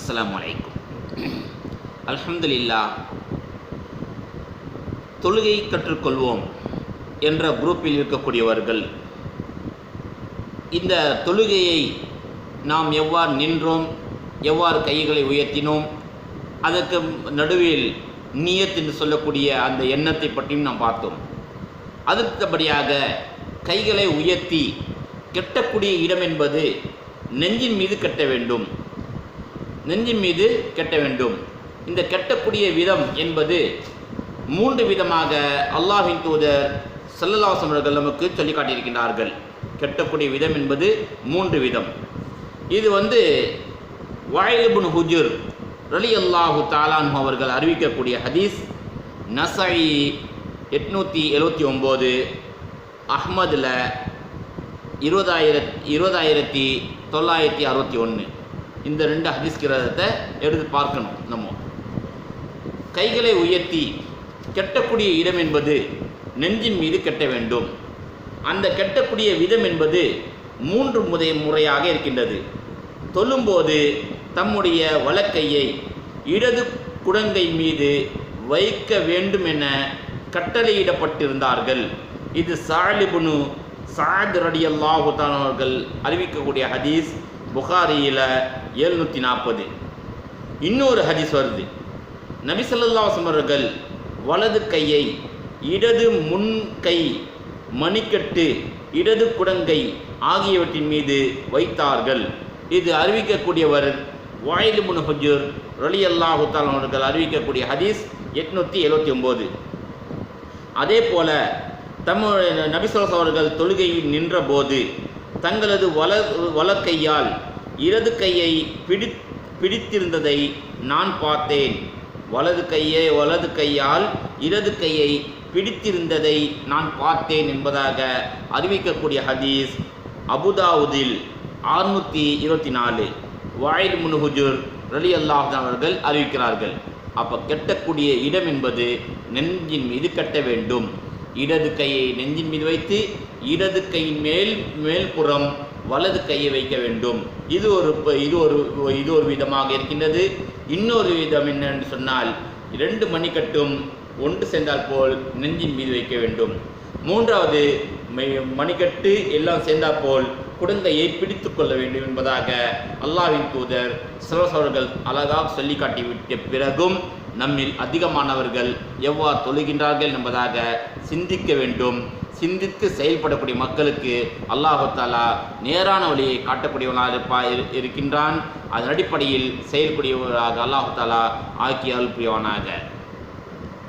அஸ்லாம் வலைக்கும் அல்ஹம்துலில்லா தொழுகை கற்றுக்கொள்வோம் என்ற குரூப்பில் இருக்கக்கூடியவர்கள் இந்த தொழுகையை நாம் எவ்வாறு நின்றோம் எவ்வாறு கைகளை உயர்த்தினோம் அதற்கு நடுவில் நியத் என்று சொல்லக்கூடிய அந்த எண்ணத்தை பற்றியும் நாம் பார்த்தோம். அடுத்தபடியாக கைகளை உயர்த்தி கெட்டக்கூடிய இடம் என்பது நெஞ்சின் மீது கட்ட வேண்டும். நெஞ்சின் மீது கெட்ட வேண்டும். இந்த கெட்டக்கூடிய விதம் என்பது மூன்று விதமாக அல்லாஹின் தூதர் செல்லலாசம் அவர்கள் நமக்கு சொல்லி காட்டியிருக்கின்றார்கள். கெட்டக்கூடிய விதம் என்பது மூன்று விதம். இது வந்து வாயிலுபுன் ஹுஜுர் ரலி அல்லாஹு தாலான் அவர்கள் அறிவிக்கக்கூடிய ஹதீஸ். நசை எட்நூற்றி எழுபத்தி ஒம்பது அஹ்மதில் இருபதாயிரத் இருபதாயிரத்தி தொள்ளாயிரத்தி அறுபத்தி ஒன்று. இந்த ரெண்டு ஹதீஸ் கிரதத்தை எடுத்து பார்க்கணும். நம்ம கைகளை உயர்த்தி கெட்டக்கூடிய இடம் என்பது நெஞ்சின் மீது கெட்ட வேண்டும். அந்த கெட்டக்கூடிய விதம் என்பது மூன்று முதை முறையாக இருக்கின்றது. தொழும்போது தம்முடைய வழக்கையை இடது குடங்கை மீது வைக்க வேண்டும் என கட்டளையிடப்பட்டிருந்தார்கள். இது சாலிபுனு சாத் ரடியல்லாஹு அவர்கள் அறிவிக்கக்கூடிய ஹதீஸ். புகாரியில் எழுநூற்றி நாற்பது. இன்னொரு ஹதீஸ் வருது. நபிசல்லாசம் அவர்கள் வலது கையை இடது முன் கை மணிக்கட்டு இடது குடங்கை ஆகியவற்றின் மீது வைத்தார்கள். இது அறிவிக்கக்கூடியவர் வாயிலு முன் ஹுஜூர் ரலி அவர்கள் அறிவிக்கக்கூடிய ஹதீஸ் எட்நூற்றி எழுபத்தி ஒம்பது அதே போல தமிழ் நபிசோஸ் அவர்கள் தொழுகையில் நின்றபோது தங்களது வல வலக்கையால் இடது கையை பிடி பிடித்திருந்ததை நான் பார்த்தேன். வலது கையை வலது கையால் இடது கையை பிடித்திருந்ததை நான் பார்த்தேன் என்பதாக அறிவிக்கக்கூடிய ஹதீஸ் அபுதாவுதில் அறுநூற்றி இருபத்தி நாலு. வாயில் முனுஹுஜூர் ரலி அல்லாஹ் அவர்கள் அறிவிக்கிறார்கள். அப்போ கெட்டக்கூடிய இடம் என்பது நெஞ்சின் மீது கட்ட வேண்டும். இடது கையை நெஞ்சின் மீது வைத்து இடது கையின் மேல் மேல்புறம் வலது கையை வைக்க வேண்டும். இது ஒரு இது ஒரு இது ஒரு விதமாக இருக்கின்றது. இன்னொரு விதம் என்னென்று சொன்னால் இரண்டு மணிக்கட்டும் ஒன்று சேர்ந்தால் போல் நெஞ்சின் மீது வைக்க வேண்டும். மூன்றாவது மணிக்கட்டு எல்லாம் சேர்ந்தால் போல் குழந்தையை பிடித்து கொள்ள வேண்டும் என்பதாக அல்லாஹ்வின் தூதர் சிலசவர்கள் அழகாக சொல்லி காட்டிவிட்ட பிறகும் நம்மில் அதிகமானவர்கள் எவ்வாறு தொழுகின்றார்கள் என்பதாக சிந்திக்க வேண்டும். சிந்தித்து செயல்படக்கூடிய மக்களுக்கு அல்லாஹு தாலா நேரான வழியை காட்டக்கூடியவனாக இருப்பா இரு- இருக்கின்றான். அதன் அடிப்படையில் செயல்புரியவராக அல்லாஹு தாலா ஆக்கி அருள் புரியவனாக